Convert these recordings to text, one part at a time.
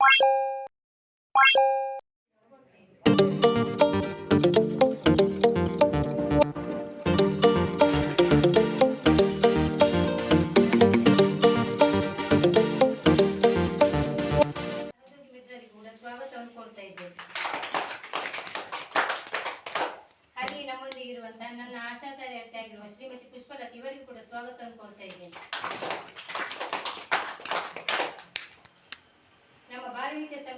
Thank you.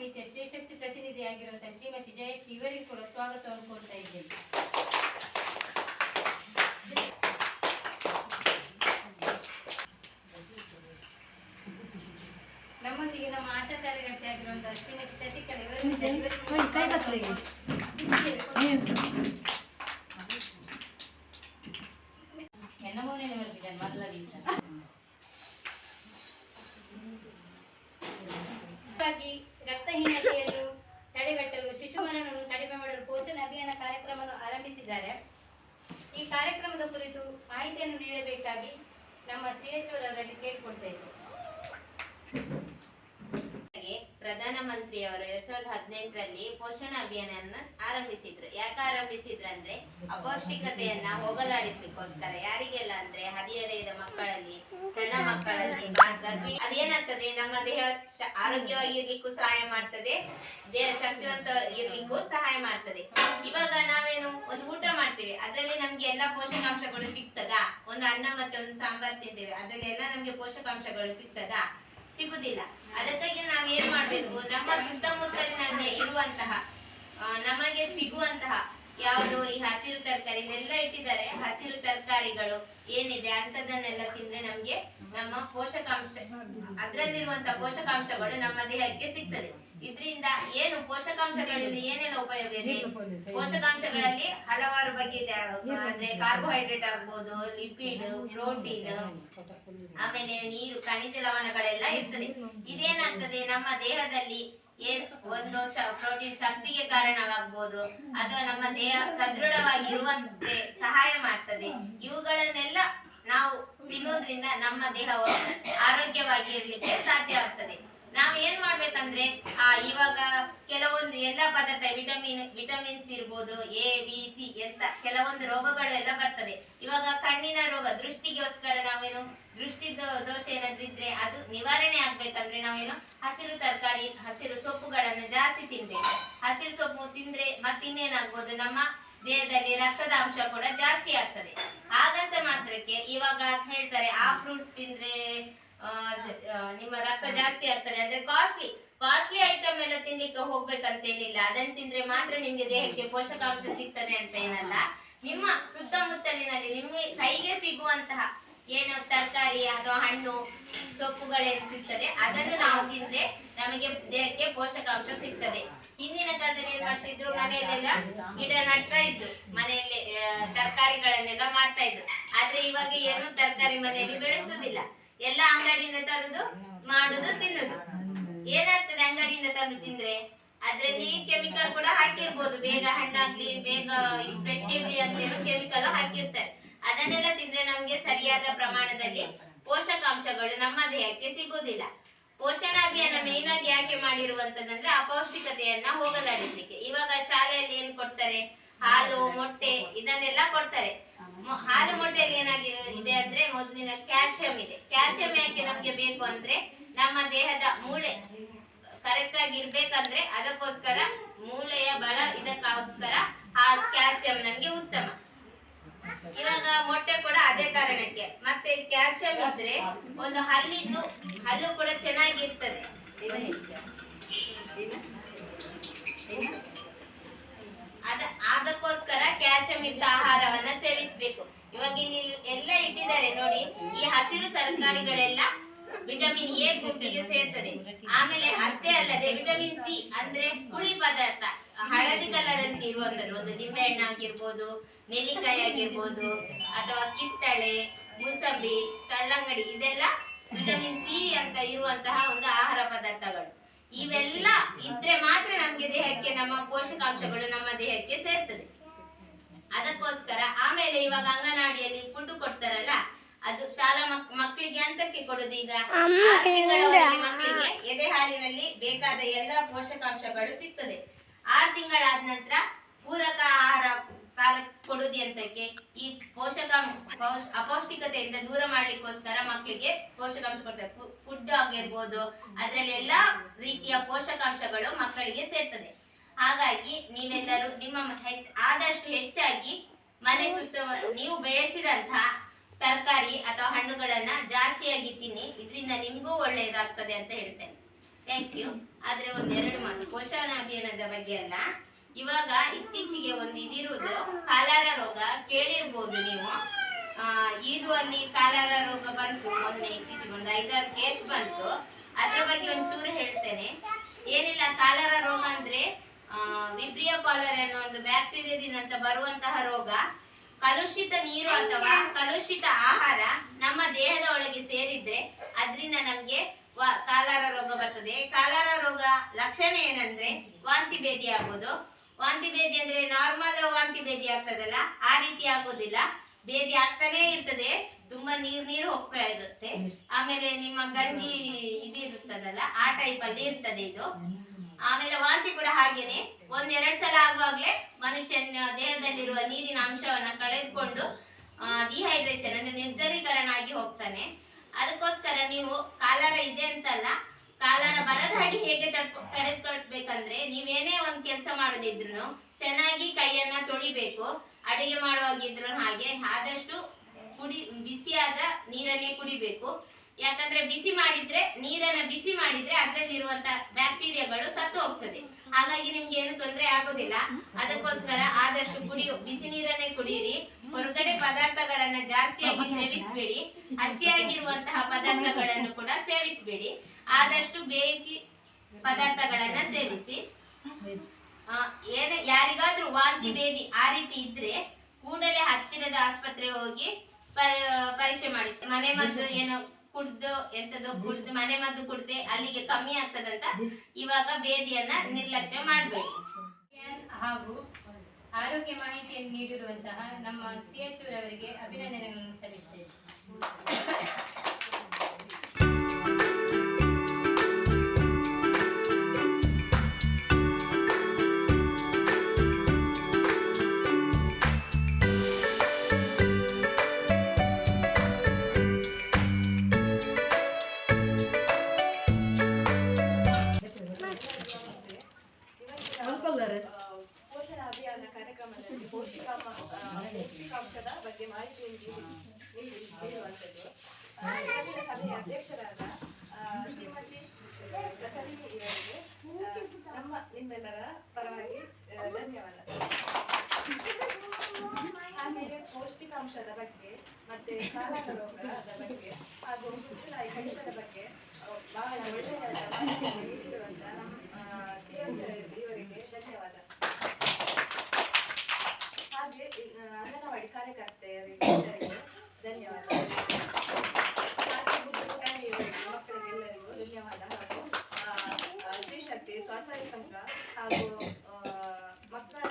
ಸಮಿತಿಯ ಶ್ರೀಶಕ್ತಿ ಪ್ರತಿನಿಧಿಯಾಗಿರುವಂತಹ ಶ್ರೀಮತಿ ಜಯಶ್ರೀ ಇವರಿಗೂ ಕೂಡ ಸ್ವಾಗತವನ್ನು ಕೋರ್ತಾ ಇದ್ದೇನೆ. ನಮ್ಮೊಂದಿಗೆ ನಮ್ಮ ಆಶಾ ಕಾರ್ಯಕರ್ತೆ ಆಗಿರುವಂತಹ ಶ್ರೀಮತಿ ಶಶಿಕಲಾ ಇವರಿಗೂ ಇವರಿಗೂ ಕೂಡ ಸ್ವಾಗತವನ್ನು ಹೆಣ್ಣ ಮಗನೇ ಬರ್ತಿದ್ದಾನೆ ಮೊದಲದಿಂದ ಹಾಗಾಗಿ ರಕ್ತಹೀನತೆಯನ್ನು ತಡೆಗಟ್ಟಲು ಶಿಶು ಮರಣವನ್ನು ಕಡಿಮೆ ಮಾಡಲು ಪೋಷಣ ಅಭಿಯಾನ ಕಾರ್ಯಕ್ರಮವನ್ನು ಆರಂಭಿಸಿದ್ದಾರೆ ಈ ಕಾರ್ಯಕ್ರಮದ ಕುರಿತು ಮಾಹಿತಿಯನ್ನು ನೀಡಬೇಕಾಗಿ ನಮ್ಮ ಸಿಎಚ್ಒ ಅವರಲ್ಲಿ ಕೇಳಿಕೊಡ್ತಾ ಇದ್ದೇವೆ ಹಾಗೆ ಪ್ರಧಾನಮಂತ್ರಿಯವರು ಎರಡ್ ಸಾವಿರದ ಹದಿನೆಂಟರಲ್ಲಿ ಪೋಷಣ ಅಭಿಯಾನ ಆರಂಭಿಸಿದ್ರು. ಯಾಕೆ ಆರಂಭಿಸಿದ್ರು ಅಂದ್ರೆ ಅಪೌಷ್ಟಿಕತೆಯನ್ನ ಹೋಗಲಾಡಿಸ್ಲಿಕ್ಕೋಸ್ಕರ. ಯಾರಿಗೆಲ್ಲ ಅಂದ್ರೆ ಹದಿಹರೆಯದ ಮಕ್ಕಳಲ್ಲಿ, ಸಣ್ಣ ಮಕ್ಕಳಲ್ಲಿ ಗರ್ಭಿಣಿ ಅದೇನಾಗ್ತದೆ? ನಮ್ಮ ದೇಹ ಆರೋಗ್ಯವಾಗಿರ್ಲಿಕ್ಕೂ ಸಹಾಯ ಮಾಡ್ತದೆ, ದೇಹ ಶಕ್ತಿವಂತ ಇರ್ಲಿಕ್ಕೂ ಸಹಾಯ ಮಾಡ್ತದೆ. ಇವಾಗ ನಾವೇನು ಒಂದು ಊಟ ಮಾಡ್ತೇವೆ, ಅದರಲ್ಲಿ ನಮ್ಗೆ ಎಲ್ಲಾ ಪೋಷಕಾಂಶಗಳು ಸಿಗ್ತದಾ? ಒಂದು ಅನ್ನ ಮತ್ತೆ ಒಂದು ಸಾಂಬಾರ್ ತಿಂತೇವೆ ಅದ್ರಲ್ಲಿ ಎಲ್ಲ ನಮ್ಗೆ ಪೋಷಕಾಂಶಗಳು ಸಿಗ್ತದಾ? ಸಿಗುದಿಲ್ಲ. ಅದಕ್ಕಾಗಿ ನಾವ್ ಏನ್ ಮಾಡ್ಬೇಕು? ನಮ್ಮ ಸುತ್ತಮುತ್ತಲಿನಲ್ಲೇ ಇರುವಂತಹ ನಮಗೆ ಸಿಗುವಂತಹ ಯಾವುದು ಈ ಹಸಿರು ತರಕಾರಿ, ಇಲ್ಲೆಲ್ಲ ಇಟ್ಟಿದ್ದಾರೆ. ಹಸಿರು ತರಕಾರಿಗಳು ಏನಿದೆ ಅಂತದನ್ನೆಲ್ಲ ತಿಂದ್ರೆ ನಮ್ಗೆ ನಮ್ಮ ಪೋಷಕಾಂಶ, ಅದ್ರಲ್ಲಿರುವಂತ ಪೋಷಕಾಂಶಗಳು ನಮ್ಮ ದೇಹಕ್ಕೆ ಸಿಗ್ತದೆ. ಇದ್ರಿಂದ ಏನು ಪೋಷಕಾಂಶಗಳಿಂದ ಏನೆಲ್ಲ ಉಪಯೋಗ ಇದೆ? ಪೋಷಕಾಂಶಗಳಲ್ಲಿ ಹಲವಾರು ಬಗೆ ಇದೆ. ಅಂದ್ರೆ ಕಾರ್ಬೋಹೈಡ್ರೇಟ್ ಆಗ್ಬೋದು ಲಿಪಿಡ್ ಪ್ರೋಟೀನ್ ಆಮೇಲೆ ನೀರು ಖನಿಜ ಲವಣಗಳೆಲ್ಲ ಇರ್ತದೆ. ಇದೇನಾಗ್ತದೆ ನಮ್ಮ ದೇಹದಲ್ಲಿ ಏನ್ ಒಂದು ಪ್ರೋಟೀನ್ ಶಕ್ತಿಗೆ ಕಾರಣವಾಗ್ಬೋದು. ಅಥವಾ ನಮ್ಮ ದೇಹ ಸದೃಢವಾಗಿ ಇರುವಂತೆ ಸಹಾಯ ಮಾಡ್ತದೆ. ಇವುಗಳನ್ನೆಲ್ಲ ನಾವು ತಿನ್ನೋದ್ರಿಂದ ನಮ್ಮ ದೇಹವು ಆರೋಗ್ಯವಾಗಿ ಇರ್ಲಿಕ್ಕೆ ಸಾಧ್ಯವಾಗ್ತದೆ ನಾವ್ ಏನ್ ಮಾಡ್ಬೇಕಂದ್ರೆ, ಆ, ಇವಾಗ ಕೆಲವೊಂದು ಎಲ್ಲಾ ಪದಾರ್ಥ, ವಿಟಮಿನ್, ವಿಟಮಿನ್ಸ್ ಇರ್ಬೋದು, ಎ, ಬಿ, ಸಿ ಎಂತ ಕೆಲವೊಂದು ರೋಗಗಳು ಎಲ್ಲ ಬರ್ತದೆ. ಇವಾಗ ಕಣ್ಣಿನ ರೋಗ, ದೃಷ್ಟಿಗೋಸ್ಕರ ನಾವೇನು ದೃಷ್ಟಿ ದೋಷ ಏನಾದ್ರೂ ಇದ್ರೆ ಅದು ನಿವಾರಣೆ ಆಗ್ಬೇಕಂದ್ರೆ ನಾವೇನು ಹಸಿರು ತರಕಾರಿ, ಹಸಿರು ಸೊಪ್ಪುಗಳನ್ನು ಜಾಸ್ತಿ ತಿನ್ಬೇಕು. ಹಸಿರು ಸೊಪ್ಪು ತಿಂದ್ರೆ ಮತ್ತಿನ್ನೇನಾಗ್ಬೋದು? ನಮ್ಮ ದೇಹದಲ್ಲಿ ರಕ್ತದ ಅಂಶ ಕೂಡ ಜಾಸ್ತಿ ಆಗ್ತದೆ. ಹಾಗಂತ ಮಾತ್ರಕ್ಕೆ ಇವಾಗ ಹೇಳ್ತಾರೆ, ಆ ಫ್ರೂಟ್ಸ್ ತಿಂದ್ರೆ ನಿಮ್ಮ ರಕ್ತ ಜಾಸ್ತಿ ಆಗ್ತದೆ. ಅಂದ್ರೆ ಕಾಸ್ಟ್ಲಿ ಕಾಸ್ಟ್ಲಿ ಐಟಮ್ ಎಲ್ಲ ತಿನ್ಲಿಕ್ಕೆ ಹೋಗ್ಬೇಕಂತ ಏನಿಲ್ಲ. ಅದನ್ನ ತಿಂದ್ರೆ ಮಾತ್ರ ನಿಮ್ಗೆ ದೇಹಕ್ಕೆ ಪೋಷಕಾಂಶ ಸಿಗ್ತದೆ ಅಂತ ಏನಲ್ಲ. ನಿಮ್ಮ ಸುತ್ತಮುತ್ತಲಿನಲ್ಲಿ ನಿಮ್ಗೆ ಕೈಗೆ ಸಿಗುವಂತಹ ಏನು ತರಕಾರಿ ಅಥವಾ ಹಣ್ಣು, ಸೊಪ್ಪುಗಳೇನು ಸಿಗ್ತದೆ, ಅದನ್ನು ನಾವು ತಿಂದ್ರೆ ನಮಗೆ ದೇಹಕ್ಕೆ ಪೋಷಕಾಂಶ ಸಿಗ್ತದೆ. ಹಿಂದಿನ ಕಾಲದಲ್ಲಿ ಏನ್ ಮಾಡ್ತಿದ್ರು? ಮನೆಯಲ್ಲೆಲ್ಲ ಗಿಡ ನಡ್ತಾ ಇದ್ರು ಮನೆಯಲ್ಲಿ ತರಕಾರಿಗಳನ್ನೆಲ್ಲ ಮಾಡ್ತಾ ಇದ್ರು ಆದ್ರೆ ಇವಾಗ ಏನು ತರಕಾರಿ ಮನೆಯಲ್ಲಿ ಬೆಳೆಸುದಿಲ್ಲ ಎಲ್ಲ ಅಂಗಡಿಯಿಂದ ತರುದು ಮಾಡುದು, ತಿನ್ನುದು. ಏನಾಗ್ತದೆ ಅಂಗಡಿಯಿಂದ ತಂದು ತಿಂದ್ರೆ? ಅದ್ರಲ್ಲಿ ಕೆಮಿಕಲ್ ಕೂಡ ಹಾಕಿರ್ಬೋದು. ಬೇಗ ಹಣ್ಣಾಗ್ಲಿ, ಬೇಗ ಸ್ಪೆಷಲಿ ಅಂತ ಕೆಮಿಕಲ್ ಹಾಕಿರ್ತಾರೆ. ಅದನ್ನೆಲ್ಲ ತಿಂದ್ರೆ ನಮ್ಗೆ ಸರಿಯಾದ ಪ್ರಮಾಣದಲ್ಲಿ ಪೋಷಕಾಂಶಗಳು ನಮ್ಮ ದೇಹಕ್ಕೆ ಸಿಗುವುದಿಲ್ಲ. ಪೋಷಣ ಅಭಿಯಾನ ಮೇನ್ ಆಗಿ ಯಾಕೆ ಮಾಡಿರುವಂತದಂದ್ರೆ ಅಪೌಷ್ಟಿಕತೆಯನ್ನ ಹೋಗಲಾಡಿಸ್ಲಿಕ್ಕೆ. ಇವಾಗ ಶಾಲೆಯಲ್ಲಿ ಏನ್ ಕೊಡ್ತಾರೆ? ಹಾಲು, ಮೊಟ್ಟೆ ಇದನ್ನೆಲ್ಲ ಕೊಡ್ತಾರೆ. ಹಾಲು, ಮೊಟ್ಟೆಯಲ್ಲಿ ಏನಾಗಿ ಇದೆ ಅಂದ್ರೆ ಮೊದಲಿನ ಕ್ಯಾಲ್ಸಿಯಂ ಇದೆ. ಕ್ಯಾಲ್ಸಿಯಂ ಯಾಕೆ ನಮ್ಗೆ ಬೇಕು ಅಂದ್ರೆ ನಮ್ಮ ದೇಹದ ಮೂಳೆ ಕರೆಕ್ಟ್ ಆಗಿ ಇರ್ಬೇಕಂದ್ರೆ ಅದಕ್ಕೋಸ್ಕರ ಮೂಳೆಯ ಬಲ ಇದಕ್ಕೋಸ್ಕರ ಹಾಲು ಕ್ಯಾಲ್ಸಿಯಂ ನಮ್ಗೆ ಉತ್ತಮ. ಇವಾಗ ಮೊಟ್ಟೆ ಕೂಡ ಅದೇ ಕಾರಣಕ್ಕೆ. ಮತ್ತೆ ಕ್ಯಾಲ್ಸಿಯಂ ಇದ್ರೆ ಒಂದು ಹಲ್ಲಿದ್ದು, ಹಲ್ಲು ಕೂಡ ಚೆನ್ನಾಗಿ ಇರ್ತದೆ ಒಂದು ನಿಮಿಷ. ಅದ ಅದಕ್ಕೋಸ್ಕರ ಕ್ಯಾಲ್ಸಿಯಂ ಯುಕ್ತ ಆಹಾರವನ್ನ ಸೇವಿಸಬೇಕು. ಇವಾಗ ಇಲ್ಲಿ ಎಲ್ಲ ಇಟ್ಟಿದ್ದಾರೆ ನೋಡಿ, ಈ ಹಸಿರು ತರಕಾರಿಗಳೆಲ್ಲ ವಿಟಮಿನ್ ಎ ಗುಂಪಿಗೆ ಸೇರ್ತದೆ. ಆಮೇಲೆ ಅಷ್ಟೇ ಅಲ್ಲದೆ ವಿಟಮಿನ್ ಸಿ ಅಂದ್ರೆ ಹುಳಿ ಪದಾರ್ಥ, ಹಳದಿ ಕಲರ್ ಅಂತ ಇರುವಂತದ್ದು. ಒಂದು ನಿಂಬೆ ಹಣ್ಣು ಆಗಿರ್ಬೋದು, ನೆಲ್ಲಿಕಾಯಿ ಆಗಿರ್ಬೋದು, ಅಥವಾ ಕಿತ್ತಳೆ, ಮೂಸಂಬಿ, ಕಲ್ಲಂಗಡಿ, ಇದೆಲ್ಲ ವಿಟಮಿನ್ ಸಿ ಅಂತ ಇರುವಂತಹ ಒಂದು ಆಹಾರ ಪದಾರ್ಥಗಳು. ಇವೆಲ್ಲ ಇದ್ರೆ ಮಾತ್ರ ನಮ್ಗೆ ದೇಹಕ್ಕೆ ನಮ್ಮ ಪೋಷಕಾಂಶಗಳು ನಮ್ಮ ದೇಹಕ್ಕೆ ಸೇರ್ತದೆ. ಅದಕ್ಕೋಸ್ಕರ ಆಮೇಲೆ ಇವಾಗ ಅಂಗನವಾಡಿಯಲ್ಲಿ ಫುಡ್ ಕೊಡ್ತಾರಲ್ಲ ಅದು ಶಾಲಾ ಮಕ್ ಮಕ್ಕಳಿಗೆ ಅಂತಕ್ಕೆ ಕೊಡುದು ಈಗ? ಮಕ್ಕಳಿಗೆ ಎದೆ ಹಾಲಿನಲ್ಲಿ ಬೇಕಾದ ಎಲ್ಲ ಪೋಷಕಾಂಶಗಳು ಸಿಗ್ತದೆ. ಆರು ತಿಂಗಳಾದ ನಂತರ ಪೂರಕ ಆಹಾರ ಕಾಲ ಈ ಪೋಷಕಾಂಶ ಪೌಷ್- ಅಪೌಷ್ಟಿಕತೆಯಿಂದ ದೂರ ಮಾಡ್ಲಿಕ್ಕೋಸ್ಕರ ಮಕ್ಕಳಿಗೆ ಪೋಷಕಾಂಶ ಕೊಡ್ತಾರೆ. ಫುಡ್ ಆಗಿರ್ಬೋದು, ಅದ್ರಲ್ಲಿ ಎಲ್ಲಾ ರೀತಿಯ ಪೋಷಕಾಂಶಗಳು ಮಕ್ಕಳಿಗೆ ಸೇರ್ತದೆ. ಹಾಗಾಗಿ ನೀವೆಲ್ಲರೂ ನಿಮ್ಮ ಆದಷ್ಟು ಹೆಚ್ಚಾಗಿ ಮನೆ ಸುತ್ತ ನೀವು ಬೆಳೆಸಿದಂತಹ ತರಕಾರಿ ಅಥವಾ ಹಣ್ಣುಗಳನ್ನ ಜಾಸ್ತಿಯಾಗಿ ತಿನ್ನಿ, ಇದರಿಂದ ನಿಮ್ಗೂ ಒಳ್ಳೆಯದಾಗ್ತದೆ ಅಂತ ಹೇಳ್ತೇನೆ. ಥ್ಯಾಂಕ್ ಯು ಆದ್ರೆ ಒಂದೆರಡು ಮಾತು. ಪೋಷಣ ಅಭಿಯಾನದ ಬಗ್ಗೆ ಅಲ್ಲ. ಇವಾಗ ಇತ್ತೀಚೆಗೆ ಒಂದು ಇದಿರುವುದು ಕಾಲಾರ ರೋಗ ಕೇಳಿರ್ಬೋದು ನೀವು. ಇದು ಅಲ್ಲಿ ಕಾಲಾರ ರೋಗ ಬಂತು, ಮೊನ್ನೆ ಇತ್ತೀಚೆಗೆ ಒಂದು ಐದಾರು ಕೇಸ್ ಬಂತು. ಅದ್ರ ಬಗ್ಗೆ ಒಂಚೂರು ಹೇಳ್ತೇನೆ. ಏನಿಲ್ಲ, ಕಾಲಾರ ರೋಗ ಅಂದ್ರೆ ವಿಬ್ರಿಯ ಕಾಲರ್ ಅನ್ನೋ ಒಂದು ಬ್ಯಾಕ್ಟೀರಿಯಾದಿಂದ ಬರುವಂತಹ ರೋಗ. ಕಲುಷಿತ ನೀರು ಅಥವಾ ಕಲುಷಿತ ಆಹಾರ ನಮ್ಮ ದೇಹದ ಒಳಗೆ ಸೇರಿದ್ರೆ ಅದರಿಂದ ನಮ್ಗೆ ಕಾಲಾರ ರೋಗ ಬರ್ತದೆ. ಕಾಲಾರ ರೋಗ ಲಕ್ಷಣ ಏನಂದ್ರೆ ವಾಂತಿ ಭೇದಿ ಆಗೋದು ವಾಂತಿ ಭೇದಿ ಅಂದ್ರೆ ನಾರ್ಮಲ್ ವಾಂತಿ ಭೇದಿ ಆಗ್ತದಲ್ಲ, ಆ ರೀತಿ ಆಗೋದಿಲ್ಲ. ಭೇದಿ ಆಗ್ತಾನೆ ಇರ್ತದೆ, ತುಂಬಾ ನೀರ್ ನೀರ್ ಹೋಗ್ತಾ ಇರುತ್ತೆ. ಆಮೇಲೆ ನಿಮ್ಮ ಗಂಜಿ ಇದು ಇರುತ್ತದಲ್ಲ ಆ ಟೈಪ್ ಅಲ್ಲಿ ಇರ್ತದೆ ಇದು. ಆಮೇಲೆ ವಾಂತಿ ಕೂಡ ಹಾಗೇನೆ. ಒಂದ್ ಎರಡ್ ಸಲ ಆಗುವಾಗ್ಲೇ ಮನುಷ್ಯನ ದೇಹದಲ್ಲಿರುವ ನೀರಿನ ಅಂಶವನ್ನ ಕಳೆದುಕೊಂಡು ಡಿಹೈಡ್ರೇಷನ್ ಅಂದ್ರೆ ನಿರ್ಜಲೀಕರಣ ಆಗಿ ಹೋಗ್ತಾನೆ. ಅದಕ್ಕೋಸ್ಕರ ನೀವು ಕಾಲರ ಇದೆ ಅಂತಲ್ಲ ಕಾಲಾರ ಬರದ ಹಾಗೆ ಹೇಗೆ ತಡೆದುಕೊಳ್ಬೇಕಂದ್ರೆ ನೀವೇನೇ ಒಂದ್ ಕೆಲಸ ಮಾಡೋದಿದ್ರು ಚೆನ್ನಾಗಿ ಕೈಯನ್ನ ತೊಳಿಬೇಕು. ಅಡುಗೆ ಮಾಡುವಾಗಿದ್ರು ಹಾಗೆ ಆದಷ್ಟು ಕುಡಿ, ಬಿಸಿಯಾದ ನೀರನ್ನೇ ಕುಡಿಬೇಕು. ಯಾಕಂದ್ರೆ ಬಿಸಿ ಮಾಡಿದ್ರೆ, ನೀರನ್ನ ಬಿಸಿ ಮಾಡಿದ್ರೆ ಅದ್ರಲ್ಲಿರುವಂತ ಬ್ಯಾಕ್ಟೀರಿಯಾಗಳು ಸತ್ತು ಹೋಗ್ತದೆ. ಹಾಗಾಗಿ ನಿಮ್ಗೆ ಏನು ತೊಂದರೆ ಆಗೋದಿಲ್ಲ. ಅದಕ್ಕೋಸ್ಕರ ಆದಷ್ಟು ಕುಡಿಯು, ಬಿಸಿ ನೀರನ್ನೇ ಕುಡಿಯಿರಿ ಹೊರಗಡೆ ಪದಾರ್ಥಗಳನ್ನ ಜಾಸ್ತಿಯಾಗಿ ಸೇವಿಸಬೇಡಿ. ಹಸಿಯಾಗಿರುವಂತಹ ಪದಾರ್ಥಗಳನ್ನು ಕೂಡ ಸೇವಿಸಬೇಡಿ. ಆದಷ್ಟು ಬೇಯಿಸಿ ಪದಾರ್ಥಗಳನ್ನ ಸೇವಿಸಿ. ಆ, ಏನ ಯಾರಿಗಾದ್ರೂ ವಾಂತಿ ಭೇದಿ ಆ ರೀತಿ ಇದ್ರೆ ಕೂಡಲೇ ಹತ್ತಿರದ ಆಸ್ಪತ್ರೆ ಹೋಗಿ ಪರೀಕ್ಷೆ ಮಾಡಿಸಿ. ಮನೆ ಮದ್ದು ಏನೋ ಕುಡ್ದು ಎಂತದೋ ಕುಡ್ದು ಮನೆ ಮದ್ದು ಕುಡ್ದೆ ಅಲ್ಲಿಗೆ ಕಮ್ಮಿ ಆಗ್ತದಂತ ಇವಾಗ ಬೇದಿಯನ್ನ ನಿರ್ಲಕ್ಷ್ಯ ಮಾಡ್ಬೇಕು ಹಾಗೂ ಆರೋಗ್ಯ ಮಾಹಿತಿಯನ್ನು ನೀಡಿರುವಂತಹ ನಮ್ಮ ಸಿ ಎಚ್ ಅವರಿಗೆ ಅಭಿನಂದನೆಗಳನ್ನು ಸಲ್ಲಿಸುತ್ತೇವೆ ಅಧ್ಯಕ್ಷರಾದ ಶ್ರೀಮತಿ ಇವರಿಗೆ ನಮ್ಮ ನಿಮ್ಮೆಲ್ಲರ ಪರವಾಗಿ ಧನ್ಯವಾದ. ಆಮೇಲೆ ಪೌಷ್ಟಿಕಾಂಶದ ಬಗ್ಗೆ, ಮತ್ತೆ ಬಗ್ಗೆ, ಹಾಗೂ ಕಡಿತದ ಬಗ್ಗೆ ಬಹಳ ಒಳ್ಳೆಯ ಮಾಹಿತಿಯನ್ನು ನೀಡಿರುವಂತ ನಮ್ಮ ಸಿ ಇವರಿಗೆ ಧನ್ಯವಾದ ಹಾಗೆ ಆ, ಅಂಗನವಾಡಿ ಕಾರ್ಯಕರ್ತೆಯರಿಗೆ ಎಲ್ಲರಿಗೂ ಧನ್ಯವಾದ ಹಾಗೆ ಬುದ್ಧಿಮುಖಾಣಿಯವರಿಗೂ ಮಕ್ಕಳಿಗೆಲ್ಲರಿಗೂ ಧನ್ಯವಾದ ಹಾಗೂ ಆ, ಆ, ಸ್ವಸಹಾಯ ಸಂಘ ಹಾಗೂ ಮಕ್ಕಳ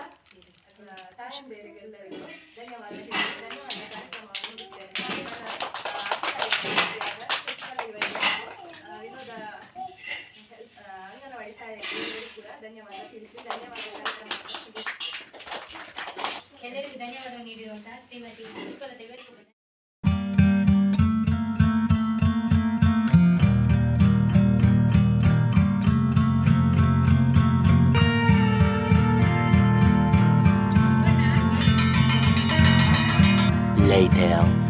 ತಾಯಂದಿರಿಗೆಲ್ಲರಿಗೂ ಧನ್ಯವಾದ ಧನ್ಯವಾದ ಕಾರ್ಯಕ್ರಮವನ್ನು ಮುಗಿಸ್ತೇನೆ. ವಿನೋದ ಅಂಗನವಾಡಿ ಸಹಾಯಕರಿಗೂ ಕೂಡ ಧನ್ಯವಾದ ತಿಳಿಸಿ. ಧನ್ಯವಾದ ಮುಗಿಸ್ತೇನೆ ಎಲ್ಲರಿಗೂ ಧನ್ಯವಾದ ನೀಡಿರುವಂತಹ ಶ್ರೀಮತಿ ಪುಷ್ಪಲತಾ ಇವರಿಗೂ ಕೂಡ later.